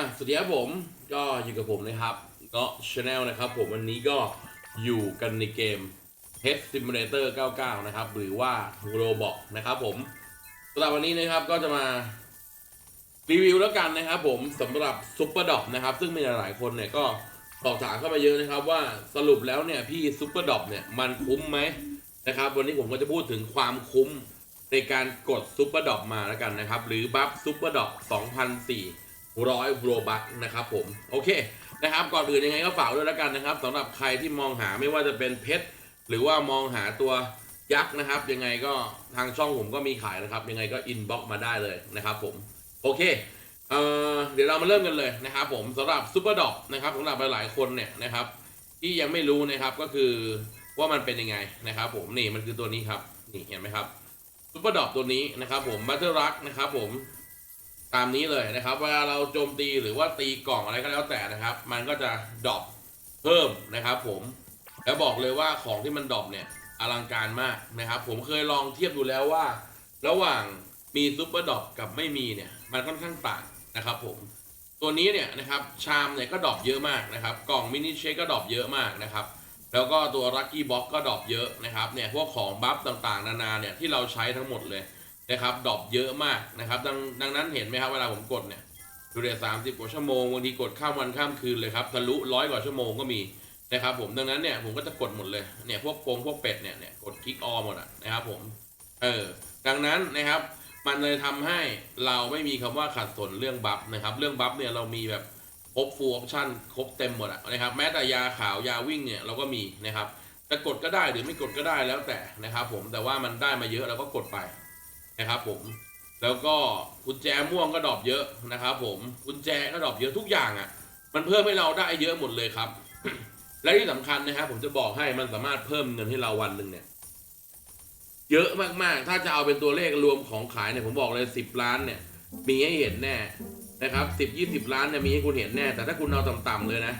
อะสวัสดีครับผมก็อยู่กับผมนะครับก็ชาแนลนะครับผมวันนี้ก็อยู่กันในเกม Pet Simulator 99 นะครับ หรือว่า Roblox นะครับผมสำหรับวันนี้นะครับก็จะมารีวิวแล้วกันนะครับผมสำหรับ Super Dog นะครับ ซึ่งมีหลายคนเนี่ยก็สอบถามเข้ามาเยอะนะครับ ว่าสรุปแล้วเนี่ยพี่ Super Dog เนี่ยมันคุ้มไหมนะครับ วันนี้ผมก็จะพูดถึงความคุ้มในการกด Super Dog มาแล้วกันนะครับ หรือบัฟ Super Dog 2004 ร้อยโรบัคนะครับผมโอเคนะครับก่อนอื่นยังไงก็ฝากด้วยแล้วกันนะครับสำหรับใครที่มองหาไม่ว่าจะเป็นเพชรหรือว่ามองหาตัวยักษ์นะครับ ยังไงก็ทางช่องผมก็มีขายนะครับ ยังไงก็อินบ็อกมาได้เลยนะครับผมโอเคเอ่อเดี๋ยวเรามาเริ่มกันเลยนะครับผมสำหรับซูเปอร์ดอกนะครับสำหรับหลายๆคนเนี่ยนะครับ ที่ยังไม่รู้นะครับก็คือว่ามันเป็นยังไงนะครับ ผมนี่มันคือตัวนี้ครับนี่เห็นไหมครับซูเปอร์ดอกตัวนี้นะครับ ผมบัตเตอร์รักนะครับ ผม ตามนี้เลยนะครับเวลาเราโจมตีหรือว่าตีกล่องอะไรก็แล้วแต่นะครับ มันก็จะดรอปเพิ่มนะครับ ผมแล้วบอกเลยว่าของที่มันดรอปเนี่ยอลังการมากนะครับ ผมเคยลองเทียบดูแล้วว่า ระหว่างมีซูเปอร์ดรอปกับไม่มีเนี่ยมันค่อนข้างต่างนะครับ ผมตัวนี้เนี่ยนะครับชามเนี่ยก็ดรอปเยอะมากนะครับ กล่องมินิเชคก็ดรอปเยอะมากนะครับ แล้วก็ตัวลัคกี้บ็อกก็ดรอปเยอะนะครับเนี่ยพวกของบัฟต่างๆ นานาเนี่ยที่เราใช้ทั้งหมดเลย นะครับดรอปเยอะมากนะครับดังดังนั้นเห็นไหมครับเวลาผมกดเนี่ยดูเดือสามสิบกว่าชั่วโมงบางทีกดข้ามวันข้ามคืนเลยครับทะลุร้อยกว่าชั่วโมงก็มีนะครับผมดังนั้นเนี่ยผมก็จะกดหมดเลยเนี่ยพวกโปงพวกเป็ดเนี่ยเนี่ยกดคลิกออหมดอะนะครับผมเออดังนั้นนะครับมันเลยทำให้เราไม่มีคำว่าขัดสนเรื่องบัฟนะครับเรื่องบัฟเนี่ยเรามีแบบครบฟูลออปชั่นครบเต็มหมดอะนะครับแม้แต่ยาขาวยาวิ่งเนี่ยเราก็มีนะครับจะกดก็ได้หรือไม่กดก็ได้แล้วแต่นะครับผมแต่ว่ามันได้มาเยอะเราก็กดไป นะครับผมแล้วก็กุญแจม่วงก็ดรอปเยอะนะครับผมกุญแจก็ดรอปเยอะทุกอย่างอะ่ะ มันเพิ่มให้เราได้เยอะหมดเลยครับ และที่สำคัญนะครับผมจะบอกให้มันสามารถเพิ่มเงินให้เราวันหนึ่งเนี่ย เยอะมากๆ ถ้าจะเอาเป็นตัวเลขรวมของขายเนี่ยผมบอกเลยสิบล้านเนี่ย มีให้เห็นแน่นะครับสิบยี่สิบล้านเนี่ยมีให้คุณเห็นแน่ แต่ถ้าคุณเอาต่ำๆเลยนะ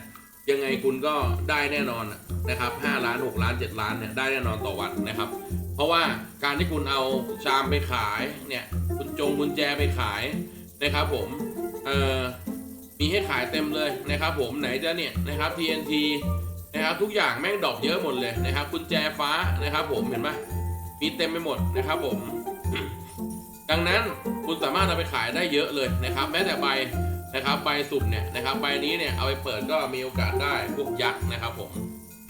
ยังไงคุณก็ได้แน่นอนนะครับห้าล้านหกล้านเจ็ดล้านเนี่ยได้แน่นอนต่อวันนะครับ ราะว่าการที่คุณเอาชามไปขายเนี่ยคุณจงกุญแจไปขายนะครับผมเอ่อมีให้ขายเต็มเลยนะครับผมไหนจะเนี่ยนะครับ TNT นะครับทุกอย่างแม่งดอปเยอะหมดเลยนะครับกุญแจฟ้านะครับ ผมเห็นไหมมีเต็มไปหมดนะครับผม ดังนั้นคุณสามารถเอาไปขายได้เยอะเลยนะครับ แม้แต่ใบนะครับใบสุ่มเนี่ยนะครับใบนี้เนี่ยเอาไปเปิดก็มีโอกาสได้พวกยักษ์นะครับผม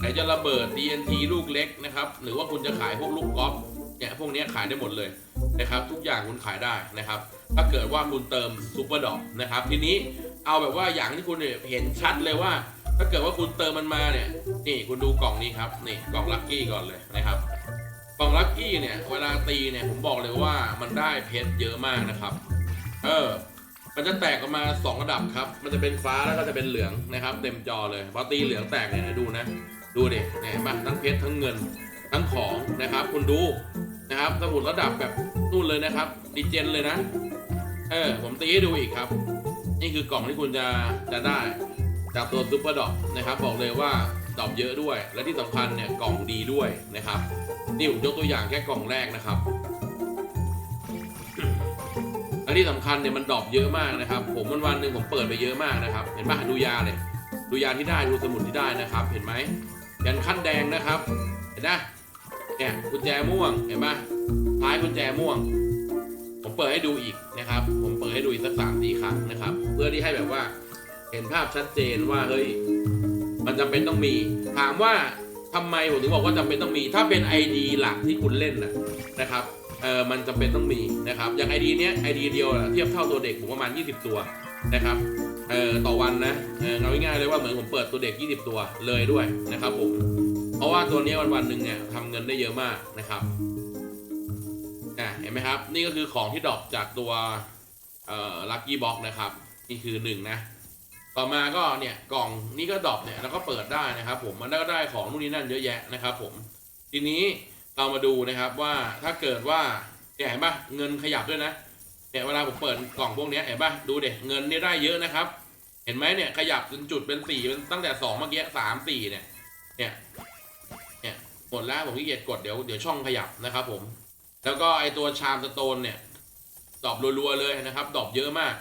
ไหนจะระเบิด TNT ลูกเล็กนะครับ หรือว่าคุณจะขายพวกลูกกอล์ฟเนี่ยพวกนี้ขายได้หมดเลยนะครับ ทุกอย่างคุณขายได้นะครับ ถ้าเกิดว่าคุณเติมซูเปอร์ดอกนะครับ ทีนี้เอาแบบว่าอย่างที่คุณเห็นชัดเลยว่า ถ้าเกิดว่าคุณเติมมันมาเนี่ย นี่คุณดูกล่องนี้ครับ นี่กล่องลัคกี้ก่อนเลยนะครับ กล่องลัคกี้เนี่ย เวลาตีเนี่ยผมบอกเลยว่ามันได้เพชรเยอะมากนะครับ เออมันจะแตกออกมาสองระดับครับ มันจะเป็นฟ้าแล้วก็จะเป็นเหลืองนะครับ เต็มจอเลย พอตีเหลืองแตกเนี่ยดูนะ ดูดิเนี่ยเห็นปะทั้งเพชรทั้งเงินทั้งของนะครับ คุณดูนะครับสมุดระดับแบบนู่นเลยนะครับดีเจนเลยนะ เออผมตีให้ดูอีกครับ นี่คือกล่องที่คุณจะจะได้จากตัวซูเปอร์ดอกนะครับ บอกเลยว่าดอกเยอะด้วย และที่สำคัญเนี่ยกล่องดีด้วยนะครับนี่ผมยกตัวอย่างแค่กล่องแรกนะครับและที่สำคัญเนี่ยมันดอปเยอะมากนะครับ ผมวันวันหนึ่งผมเปิดไปเยอะมากนะครับ เห็นปะดูยาเลยดูยาที่ได้ดูสมุดที่ได้นะครับ เห็นไหม ยันขั้นแดงนะครับ เห็นนะเนี่ยกุญแจม่วงเห็นปะท้ายกุญแจม่วง ผมเปิดให้ดูอีกนะครับ ผมเปิดให้ดูอีกสักสามสี่ครั้งนะครับ เพื่อที่ให้แบบว่าเห็นภาพชัดเจนว่าเฮ้ยมันจำเป็นต้องมี ถามว่าทำไมผมถึงบอกว่าจำเป็นต้องมี ถ้าเป็น ID หลักที่คุณเล่นนะนะครับเออมันจำเป็นต้องมีนะครับ อย่าง ID เนี้ย ID เดียวเทียบเท่าตัวเด็กผมประมาณ 20 ตัวนะครับ เออต่อวันนะเออเอาง่ายๆเลยว่าเหมือนผมเปิดตัวเด็ก 20 ตัวเลยด้วยนะครับผมเพราะว่าตัวนี้วันวันๆหนึ่งเนี่ยทำเงินได้เยอะมากนะครับอะเห็นไหมครับ นี่ก็คือของที่ดรอปจากตัวเอ่อลัคกี้บ็อกนะครับ นี่คือหนึ่งนะต่อมาก็เนี่ยกล่องนี้ก็ดรอปเนี่ยแล้วก็เปิดได้นะครับ ผมมันก็ได้ของนู่นนี่นั่นเยอะแยะนะครับ ผมทีนี้เรามาดูนะครับว่าถ้าเกิดว่าเนี่ยเห็นปะเงินขยับด้วยนะ เนี่ยเวลาผมเปิดกล่องพวกนี้เห็นปะดูเด็เงินนี่ได้เยอะนะครับ เห็นไหมเนี่ยขยับจนจุดเป็นสี่เป็นตั้งแต่สองเมื่อกี้สามสี่เนี่ย เนี่ยเนี่ยหมดแล้วผมขี้เกียจกดเดี๋ยวเดี๋ยวช่องขยับนะครับ ผม แล้วก็ไอตัวชามสโตนเนี่ยดอปรัวๆเลยนะครับ ดอปเยอะมาก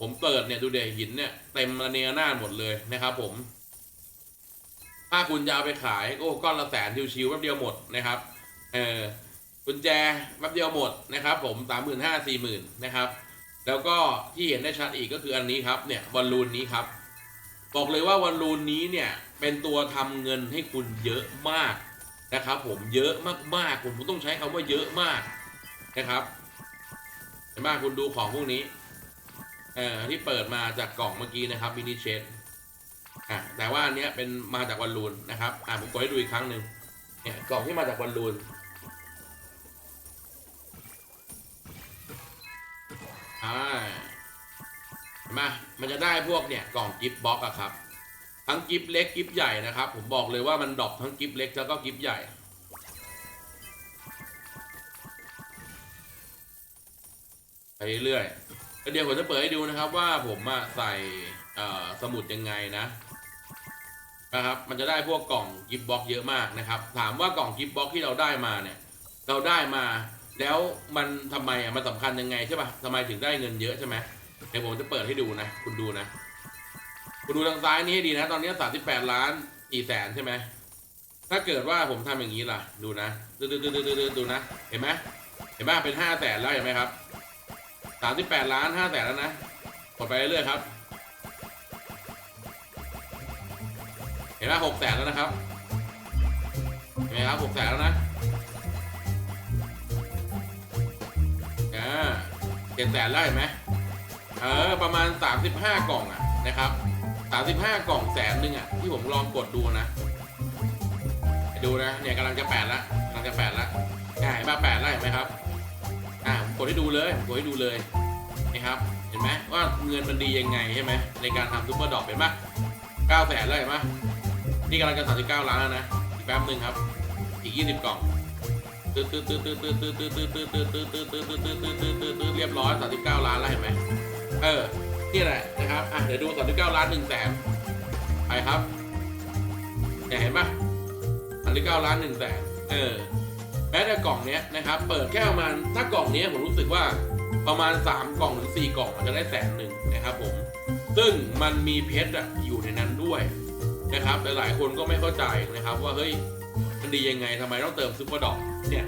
ผมเปิดเนี่ยดูเดหินเนี่ยเต็มระเนระนาดหมดเลยนะครับผม ถ้าคุณจะเอาไปขายโอ้ก้อนละแสนชิวๆแป๊บเดียวหมดนะครับ เออ กุญแจแป๊บเดียวหมดนะครับ ผมสามหมื่นห้าสี่หมื่นนะครับ แล้วก็ที่เห็นได้ชัดอีกก็คืออันนี้ครับเนี่ยบอลลูนนี้ครับ บอกเลยว่าบอลลูนนี้เนี่ยเป็นตัวทำเงินให้คุณเยอะมากนะครับ ผมเยอะมากๆผมต้องใช้คำว่าเยอะมากนะครับเห็นไหมคุณดูของพวกนี้เอ่อที่เปิดมาจากกล่องเมื่อกี้นะครับมินิเชดอะแต่ว่าอันเนี้ยเป็นมาจากบอลลูนนะครับอะผมกดให้ดูอีกครั้งหนึ่งเนี่ยกล่องที่มาจากบอลลูน อ่ามันจะได้พวกเนี่ยกล่องกิฟต์บ็อกอะครับ ทั้งกิฟต์เล็กกิฟต์ใหญ่นะครับ ผมบอกเลยว่ามันดรอปทั้งกิฟต์เล็กแล้วก็กิฟต์ใหญ่ไปเรื่อยๆเดี๋ยวผมจะเปิดให้ดูนะครับว่าผมใส่สมุดยังไงนะนะครับ มันจะได้พวกกล่องกิฟต์บ็อกเยอะมากนะครับ ถามว่ากล่องกิฟต์บ็อกที่เราได้มาเนี่ย เราได้มา แล้วมันทำไมอะมันสำคัญยังไงใช่ป่ะทำไมถึงได้เงินเยอะใช่ไหมเดี๋ยวผมจะเปิดให้ดูนะ คุณดูนะ คุณดูทางซ้ายนี้ให้ดีนะ ตอนนี้สามสิบแปดล้านสี่แสนใช่ไหมถ้าเกิดว่าผมทำอย่างนี้ล่ะ ดูนะดูดูดูดูดูดูดูนะ เห็นไหมเห็นไหมเป็นห้าแสนแล้วเห็นไหมครับสามสิบแปดล้านห้าแสนแล้วนะกดไปเรื่อยๆครับ เห็นไหมหกแสนแล้วนะครับเห็นไหมครับหกแสนแล้วนะ อเจ็ดแสนแล้วเห็นไหมเออประมาณสามสิบห้ากล่องอะนะครับสามสิบห้ากล่องแสนหนึ่งอะที่ผมลองกดดูนะ ดูนะเนี่ยกำลังจะแปดละกำลังจะแปดละอ่าเห็นป่ะแปดแล้วเห็นไหมครับอ่าผมกดให้ดูเลยผมกดให้ดูเลยนะครับเห็นไหมว่าเงินมันดียังไงใช่ไหมในการทำซุปเปอร์ดอปเห็นป่ะเก้าแสนแล้วเห็นป่ะนี่กำลังจะสามสิบเก้าล้านแล้วนะอีกแป๊บหนึ่งครับ อีกยี่สิบกล่อง ตืดตืดตืดตืดตืดตืดตืดตืดตืดตืดตืดตืดตืดตืดตืดตืดตืดตืดตืดเรียบร้อยสามสิบเก้าล้านแล้วเห็นไหมเออนี่แหละนะครับอะเดี๋ยวดูสามสิบเก้าล้านหนึ่งแสนไปครับเนี่ยเห็นปะสามสิบเก้าล้านหนึ่งแสนเออแม้แต่กล่องเนี้ยนะครับ เปิดแค่ประมาณถ้ากล่องเนี้ยผมรู้สึกว่าประมาณสามกล่องหรือสี่กล่องมันจะได้แสนหนึ่งนะครับผม ซึ่งมันมีเพชรอะอยู่ในนั้นด้วยนะครับหลายๆคนก็ไม่เข้าใจนะครับว่าเฮ้ย ดียังไงทำไมต้องเติมซุปเปอร์ดอกเนี่ย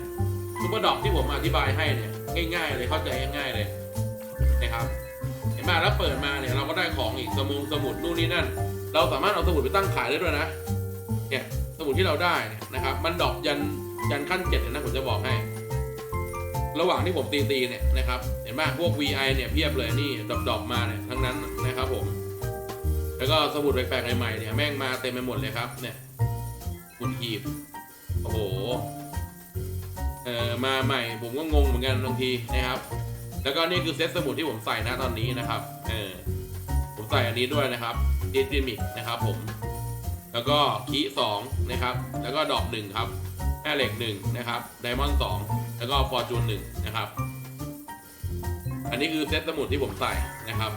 ซุปเปอร์ดอกที่ผมอธิบายให้เนี่ยง่ายๆเลยเข้าใจง่ายๆเลยนะครับเห็นไหมแล้วเปิดมาเนี่ยเราก็ได้ของอีกสมุดสมุดนู่นนี่นั่น เราสามารถเอาสมุดไปตั้งขายได้ด้วยนะเนี่ยสมุดที่เราได้นะครับ มันดอกยันยันขั้นเจ็ดนะผมจะบอกให้ ระหว่างที่ผมตีตีๆเนี่ยนะครับเห็นไหมพวก VI เนี่ยเพียบเลยนี่ดอกดอกมาเนี่ยทั้งนั้นนะครับผม แล้วก็สมุดแปลกๆใหม่ๆเนี่ยแม่งมาเต็มไปหมดเลยครับเนี่ยสมุดหีบ โอ้โหเอ่อมาใหม่ผมก็งงเหมือนกันบางทีนะครับ แล้วก็นี่คือเซตสมุดที่ผมใส่นะตอนนี้นะครับเออผมใส่อันนี้ด้วยนะครับดิจิมิกนะครับผม แล้วก็คีสองนะครับ แล้วก็ดอกหนึ่งครับแม่เหล็กหนึ่งนะครับไดมอนด์สองแล้วก็ฟอร์จูนหนึ่งนะครับ อันนี้คือเซตสมุดที่ผมใส่นะครับ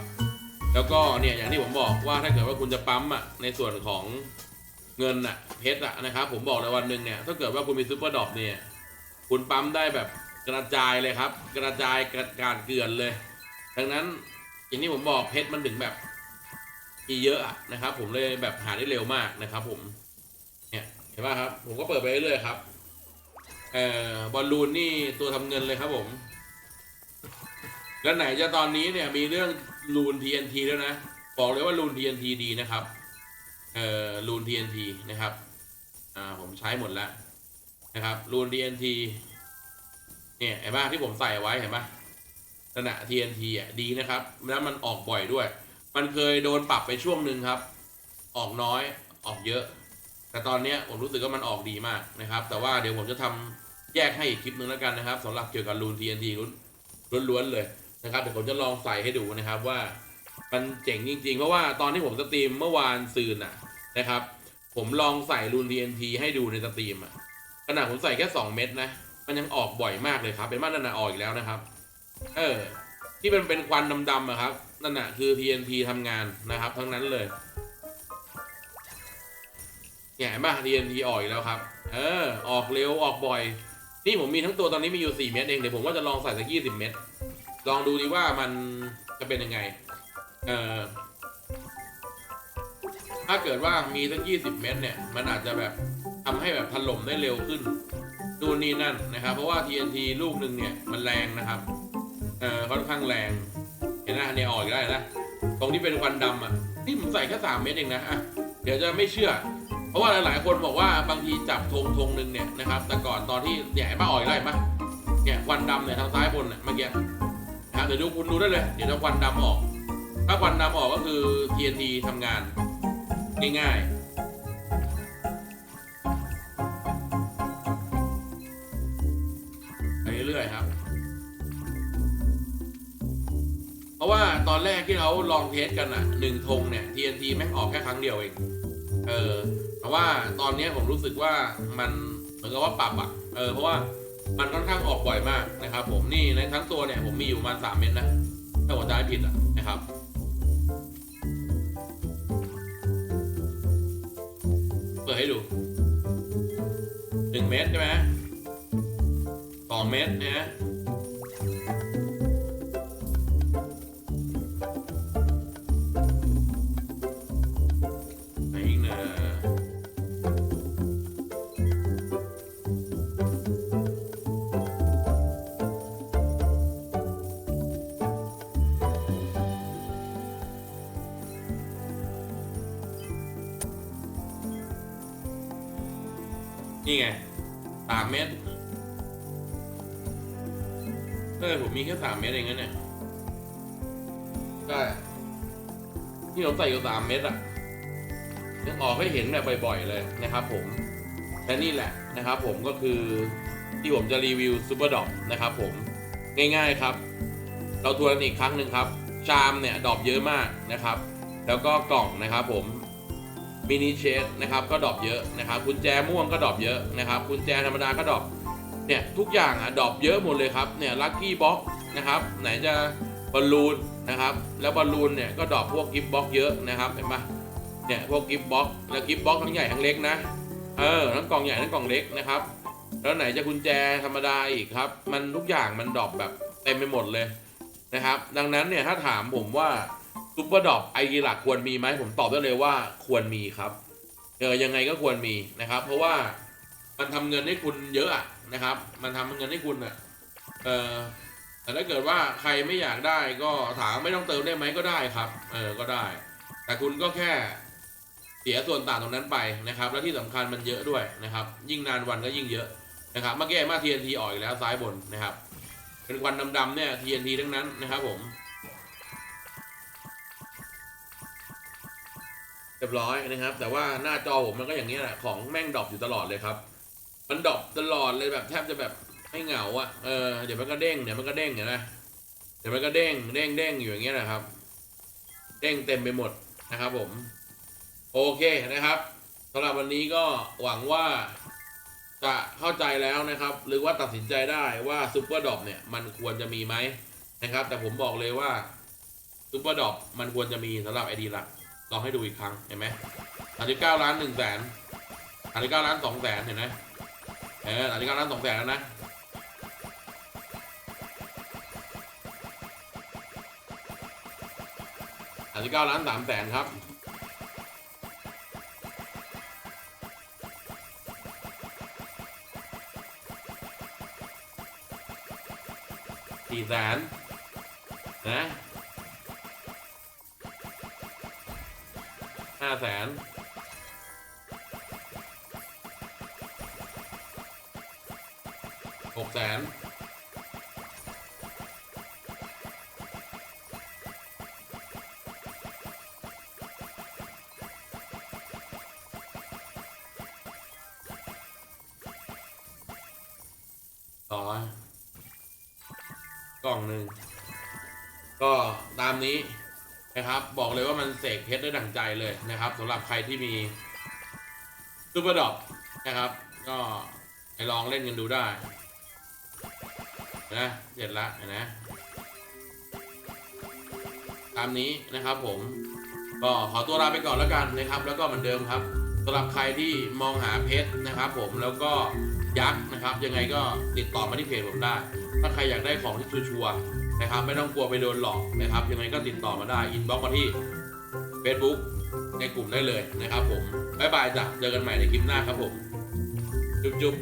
แล้วก็เนี่ยอย่างที่ผมบอกว่าถ้าเกิดว่าคุณจะปั๊มอะในส่วนของ เงินอะเพชรอะนะครับ ผมบอกเลยวันหนึ่งเนี่ยถ้าเกิดว่าคุณมีซูเปอร์ดอปเนี่ย คุณปั๊มได้แบบกระจายเลยครับ กระจายกระการเกลือนเลย ดังนั้นอย่างที่ผมบอกเพชรมันถึงแบบมีเยอะอะนะครับ ผมเลยแบบหาได้เร็วมากนะครับ ผมเนี่ยเห็นป่ะครับ ผมก็เปิดไปเรื่อยๆครับเอ่อบอลลูนนี่ตัวทำเงินเลยครับผม แล้วไหนจะตอนนี้เนี่ยมีเรื่องลูน TNT แล้วนะ บอกเลยว่าลูน TNT ดีนะครับ เอ่อรูน TNT นะครับ อ่า ผมใช้หมดแล้วนะครับรูน TNT เนี่ยเห็นปะที่ผมใส่ไว้เห็นปะขนาด TNT อะดีนะครับ แล้วมันออกบ่อยด้วย มันเคยโดนปรับไปช่วงหนึ่งครับ ออกน้อยออกเยอะ แต่ตอนเนี้ยผมรู้สึกว่ามันออกดีมากนะครับ แต่ว่าเดี๋ยวผมจะทำแยกให้อีกคลิปหนึงแล้วกันนะครับสำหรับเกี่ยวกับรูน TNT ล้วนๆเลยนะครับเดี๋ยวผมจะลองใส่ให้ดูนะครับว่ามันเจ๋งจริง ๆ เพราะว่าตอนที่ผมสตรีมเมื่อวานซืนน่ะ นะครับ ผมลองใส่รูน TNT ให้ดูในสตรีมอะขนาดผมใส่แค่ 2 เม็ดนะ มันยังออกบ่อยมากเลยครับ เป็นมาตรนาออกอีกแล้วนะครับ เออ ที่มันเป็นควันดำๆอะครับ นั่นน่ะคือ TNT ทำงานนะครับ ทั้งนั้นเลยเนี่ยเห็นป่ะ TNT ออกอีกแล้วครับ เออ ออกเร็วออกบ่อย นี่ผมมีทั้งตัวตอนนี้มีอยู่ 4 เม็ดเอง เดี๋ยวผมก็จะลองใส่สัก20เม็ด ลองดูดีว่ามันจะเป็นยังไง เออ ถ้าเกิดว่ามีสักยี่สิบเมตรเนี่ย มันอาจจะแบบทำให้แบบถล่มได้เร็วขึ้นดูนี่นั่นนะครับ เพราะว่า TNT ลูกหนึ่งเนี่ยมันแรงนะครับเอ่อค่อนข้างแรงเห็นไหมเนี่ยออกอีกได้นะตรงที่เป็นควันดำอะนี่ผมใส่แค่สามเมตรเองนะอะเดี๋ยวจะไม่เชื่อ เพราะว่าหลายๆ คนบอกว่าบางทีจับธงธงหนึ่งเนี่ยนะครับ แต่ก่อนตอนที่เนี่ยเห็นป้าออกอีกได้ปะเนี่ยควันดำเนี่ยทางซ้ายบนเนี่ยเมื่อกี้นะครับเดี๋ยวดูคุณดูได้เลย เดี๋ยวถ้าควันดำออก ถ้าควันดำออกก็คือ TNT ทำงาน ง่ายๆไปเรื่อยๆครับ เพราะว่าตอนแรกที่เขาลองเทสกันอะหนึ่งธงเนี่ย TNT แม่งออกแค่ครั้งเดียวเอง เออแต่ว่าตอนนี้ผมรู้สึกว่ามันเหมือนกับว่าปรับอะเออเพราะว่ามันค่อนข้างออกบ่อยมากนะครับ ผมนี่ในทั้งตัวเนี่ยผมมีอยู่ประมาณสามเม็ดนะถ้าผมจำไม่ผิดอะนะครับ ปิดให้ดูหนึ่งเมตรใช่ไหมสองเมตรนะ นี่ไงสามเม็ดเออผมมีแค่สามเม็ดเองนะเนี่ยใช่ที่ผมใส่อยู่สามเม็ดอะยังออกให้เห็นแบบบ่อยๆเลยนะครับ ผมและนี่แหละนะครับ ผมก็คือที่ผมจะรีวิวซูเปอร์ดอกนะครับ ผมง่ายๆครับ เราทวนกันอีกครั้งหนึ่งครับ ชามเนี่ยดอกเยอะมากนะครับ แล้วก็กล่องนะครับ ผม มินิเชสนะครับก็ดรอปเยอะนะครับกุญแจม่วงก็ดรอปเยอะนะครับกุญแจธรรมดาก็ดรอปเนี่ยทุกอย่างอะดรอปเยอะหมดเลยครับเนี่ยลัคกี้บ็อกนะครับไหนจะบอลลูนนะครับแล้วบอลลูนเนี่ยก็ดรอปพวกกิฟต์บ็อกเยอะนะครับเห็นปะเนี่ยพวกกิฟต์บ็อกแล้วกิฟต์บ็อกทั้งใหญ่ทั้งเล็กนะเออทั้งกล่องใหญ่ทั้งกล่องเล็กนะครับแล้วไหนจะกุญแจธรรมดาอีกครับมันทุกอย่างมันดรอปแบบเต็มไปหมดเลยนะครับดังนั้นเนี่ยถ้าถามผมว่า ซุปเปอร์ดอปไอกีหลักควรมีไหมผมตอบได้เลยว่าควรมีครับเออยังไงก็ควรมีนะครับ เพราะว่ามันทำเงินให้คุณเยอะนะครับ มันทำเงินให้คุณอะเออแต่ถ้าเกิดว่าใครไม่อยากได้ก็ถามไม่ต้องเติมได้ไหมก็ได้ครับเออก็ได้ แต่คุณก็แค่เสียส่วนต่างตรงนั้นไปนะครับ แล้วที่สำคัญมันเยอะด้วยนะครับ ยิ่งนานวันก็ยิ่งเยอะนะครับเมื่อกี้มา TNT ออกอีกแล้วซ้ายบนนะครับ เป็นควันดำๆเนี่ย TNT ทั้งนั้นนะครับผม เรียบร้อยนะครับ แต่ว่าหน้าจอผมมันก็อย่างนี้แหละของแม่งดรอปอยู่ตลอดเลยครับ มันดรอปตลอดเลยแบบแทบจะแบบไม่เหงาอะ่ะเออเดี๋ยวมันก็เด้งเดี๋ยวมันก็เด้งเห็นไหมเดี๋ยวมันก็เด้งเด้งเด้งอยู่อย่างเงี้ยนะครับ เด้งเต็มไปหมดนะครับ ผม โอเคนะครับสำหรับวันนี้ก็หวังว่าจะเข้าใจแล้วนะครับ หรือว่าตัดสินใจได้ว่าซูเปอร์ดรอปเนี่ยมันควรจะมีไหมนะครับ แต่ผมบอกเลยว่าซูเปอร์ดรอปมันควรจะมีสำหรับไอดีหลัก ลองให้ดูอีกครั้งเห็นไหมสามสิบเก้าล้านหนึ่งแสนสามสิบเก้าล้านสองแสนเห็นไหมเออสามสิบเก้าล้านสองแสนแล้วนะสามสิบเก้าล้านสามแสนครับสี่แสนนะ ห้าแสนหกแสนต่อกล่องหนึ่งก็ตามนี้ นะครับ บอกเลยว่ามันเสกเพชรได้ดั่งใจเลยนะครับสำหรับใครที่มีซูเปอร์ดอปนะครับ ก็ไปลองเล่นกันดูได้นะเสร็จละเห็นะตามนี้นะครับผมก็ขอตัวลาไปก่อนแล้วกันนะครับ แล้วก็เหมือนเดิมครับสำหรับใครที่มองหาเพชรนะครับผมแล้วก็ยักษ์นะครับ ยังไงก็ติดต่อมาที่เพจผมได้ ถ้าใครอยากได้ของที่ชัวร์ นะครับไม่ต้องกลัวไปโดนหลอกนะครับยังไงก็ติดต่อมาได้อินบ็อกมาที่ Facebook ในกลุ่มได้เลยนะครับผมบ๊ายบายจ้ะเจอกันใหม่ในคลิปหน้าครับผม จุ๊บ